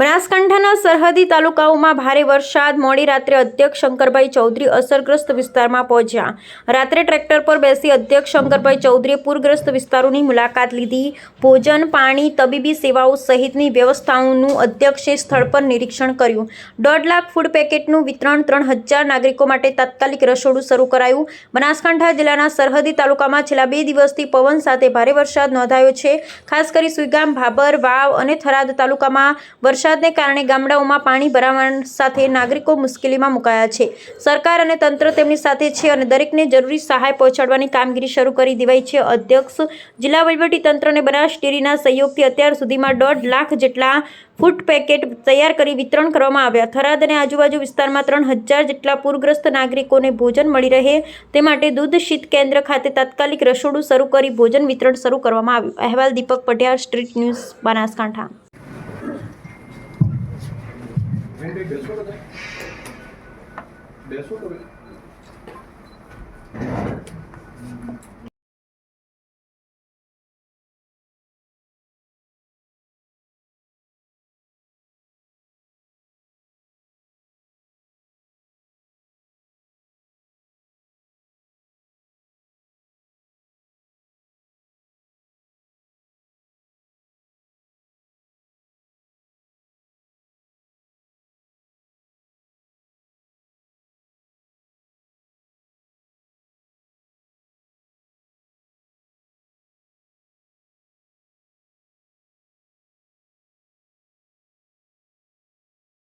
બનાસકાંઠાના સરહદી તાલુકાઓમાં ભારે વરસાદ મોડી રાત્રે અધ્યક્ષ શંકરભાઈ ચૌધરી અસરગ્રસ્ત વિસ્તારમાં પહોંચ્યા. રાત્રે ટ્રેક્ટર પર બેસી અધ્યક્ષ શંકરભાઈ ચૌધરીએ પૂરગ્રસ્ત વિસ્તારોની મુલાકાત લીધી. ભોજન, પાણી, તબીબી સેવાઓ સહિતની વ્યવસ્થાઓનું અધ્યક્ષે સ્થળ પર નિરીક્ષણ કર્યું. દોઢ લાખ ફૂડ પેકેટનું વિતરણ ત્રણ હજાર નાગરિકો માટે તાત્કાલિક રસોડું શરૂ કરાયું. બનાસકાંઠા જિલ્લાના સરહદી તાલુકામાં છેલ્લા બે દિવસથી પવન સાથે ભારે વરસાદ નોંધાયો છે. ખાસ કરી સુઈગામ ભાબર વાવ અને થરાદ તાલુકામાં વરસાદને કારણે ગામડાઓમાં પાણી ભરાવા સાથે નાગરિકો મુશ્કેલીમાં મુકાયા છે. સરકાર અને તંત્ર તેમની સાથે છે અને દરેકને જરૂરી સહાય પહોંચાડવાની કામગીરી શરૂ કરી દેવાઈ છે. અધ્યક્ષ જિલ્લા વહીવટી તંત્ર અને બનાસ ડેરીના સહયોગથી અત્યાર સુધીમાં દોઢ લાખ જેટલા ફૂડ પેકેટ તૈયાર કરી વિતરણ કરવામાં આવ્યા. થરાદ અને આજુબાજુ વિસ્તારમાં ત્રણ હજાર જેટલા પૂરગ્રસ્ત નાગરિકોને ભોજન મળી રહે તે માટે દૂધ શીત કેન્દ્ર ખાતે તાત્કાલિક રસોડું શરૂ કરી ભોજન વિતરણ શરૂ કરવામાં આવ્યું. અહેવાલ દીપક પટિયાર સ્ટ્રીટ ન્યૂઝ, બનાસકાંઠા નહીં બેસો તો બેસો તો